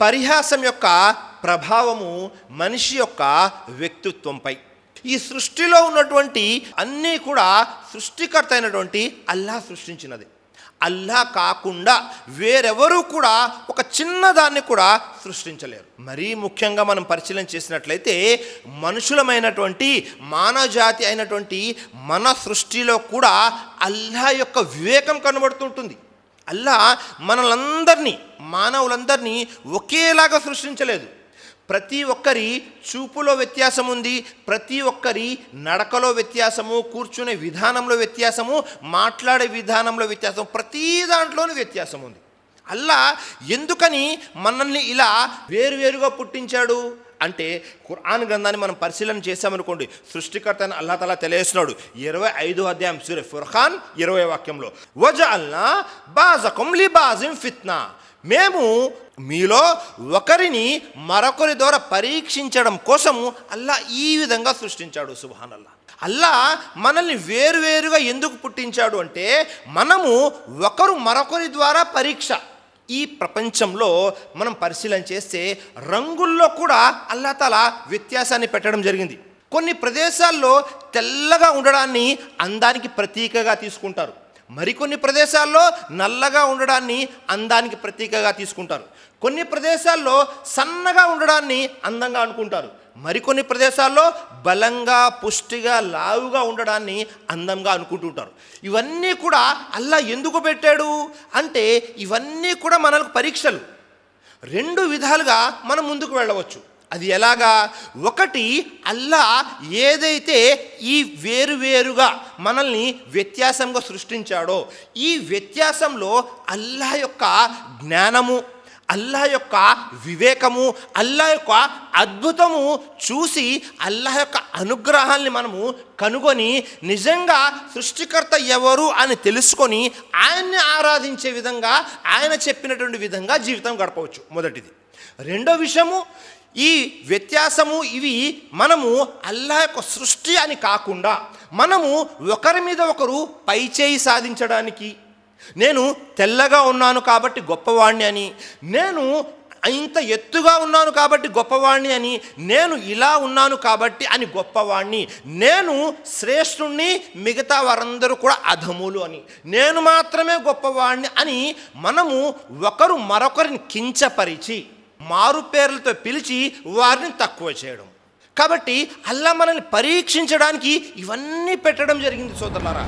పరిహాసం యొక్క ప్రభావము మనిషి యొక్క వ్యక్తిత్వంపై. ఈ సృష్టిలో ఉన్నటువంటి అన్నీ కూడా సృష్టికర్త అయినటువంటి అల్లా సృష్టించినది. అల్లా కాకుండా వేరెవరూ కూడా ఒక చిన్నదాన్ని కూడా సృష్టించలేరు. మరీ ముఖ్యంగా మనం పరిశీలన చేసినట్లయితే మనుషులమైనటువంటి మానవజాతి అయినటువంటి మన సృష్టిలో కూడా అల్లా యొక్క వివేకం కనబడుతుంటుంది. అల్లా మనలందరినీ మానవులందరినీ ఒకేలాగా సృష్టించలేదు. ప్రతి ఒక్కరి చూపులో వ్యత్యాసం ఉంది ప్రతి ఒక్కరి నడకలో వ్యత్యాసము కూర్చునే విధానంలో వ్యత్యాసము మాట్లాడే విధానంలో వ్యత్యాసం ప్రతి దాంట్లోనూ వ్యత్యాసం ఉంది అల్లా ఎందుకని మనల్ని ఇలా వేరువేరుగా పుట్టించాడు? అంటే ఖురాన్ గ్రంథాన్ని మనం పరిశీలన చేశామనుకోండి సృష్టికర్త అని అల్లా తలా తెలియస్తున్నాడు ఇరవై ఐదో అధ్యాయం సూర్య ఫుర్ఖాన్ ఇరవై వాక్యంలో. వజ అల్లా బాజకం లిబాజిం ఫిత్నా. మేము మీలో ఒకరిని మరొకరి ద్వారా పరీక్షించడం కోసము అల్లా ఈ విధంగా సృష్టించాడు సుభాన్ అల్లా అల్లా మనల్ని వేరువేరుగా ఎందుకు పుట్టించాడు అంటే మనము ఒకరు మరొకరి ద్వారా పరీక్ష ఈ ప్రపంచంలో మనం పరిశీలన చేస్తే రంగుల్లో కూడా అల్లతల వ్యత్యాసాన్ని పెట్టడం జరిగింది. కొన్ని ప్రదేశాల్లో తెల్లగా ఉండడాన్ని అందానికి ప్రతీకగా తీసుకుంటారు. మరికొన్ని ప్రదేశాల్లో నల్లగా ఉండడాన్ని అందానికి ప్రతీకగా తీసుకుంటారు. కొన్ని ప్రదేశాల్లో సన్నగా ఉండడాన్ని అందంగా అనుకుంటారు. మరికొన్ని ప్రదేశాల్లో బలంగా పుష్టిగా లావుగా ఉండడాన్ని అందంగా అనుకుంటుంటారు ఇవన్నీ కూడా అల్లా ఎందుకు పెట్టాడు? అంటే ఇవన్నీ కూడా మనకు పరీక్షలు. రెండు విధాలుగా మనం ముందుకు వెళ్ళవచ్చు. అది ఎలాగా? ఒకటి అల్లా ఏదైతే ఈ వేరువేరుగా మనల్ని వ్యత్యాసంగా సృష్టించాడో ఈ వ్యత్యాసంలో అల్లా యొక్క జ్ఞానము అల్లా యొక్క వివేకము అల్లా యొక్క అద్భుతము చూసి అల్లా యొక్క అనుగ్రహాల్ని మనము కనుగొని నిజంగా సృష్టికర్త ఎవరు అని తెలుసుకొని ఆయన్ని ఆరాధించే విధంగా ఆయన చెప్పినటువంటి విధంగా జీవితం గడపవచ్చు. మొదటిది. రెండో విషయము ఈ వ్యత్యాసము ఇవి మనము అల్లా యొక్క సృష్టి అని కాకుండా మనము ఒకరి మీద ఒకరు పైచేయి సాధించడానికి నేను తెల్లగా ఉన్నాను కాబట్టి గొప్పవాణ్ణి అని నేను ఇంత ఎత్తుగా ఉన్నాను కాబట్టి గొప్పవాణ్ణి అని నేను ఇలా ఉన్నాను కాబట్టి అని గొప్పవాణ్ణి నేను శ్రేష్ఠుణ్ణి మిగతా వారందరూ కూడా అధములు అని నేను మాత్రమే గొప్పవాణ్ణి అని మనము ఒకరు మరొకరిని కించపరిచి మారు పేర్లతో పిలిచి వారిని తక్కువ చేయడం. కాబట్టి అల్లా మనల్ని పరీక్షించడానికి ఇవన్నీ పెట్టడం జరిగింది సోదరులారా.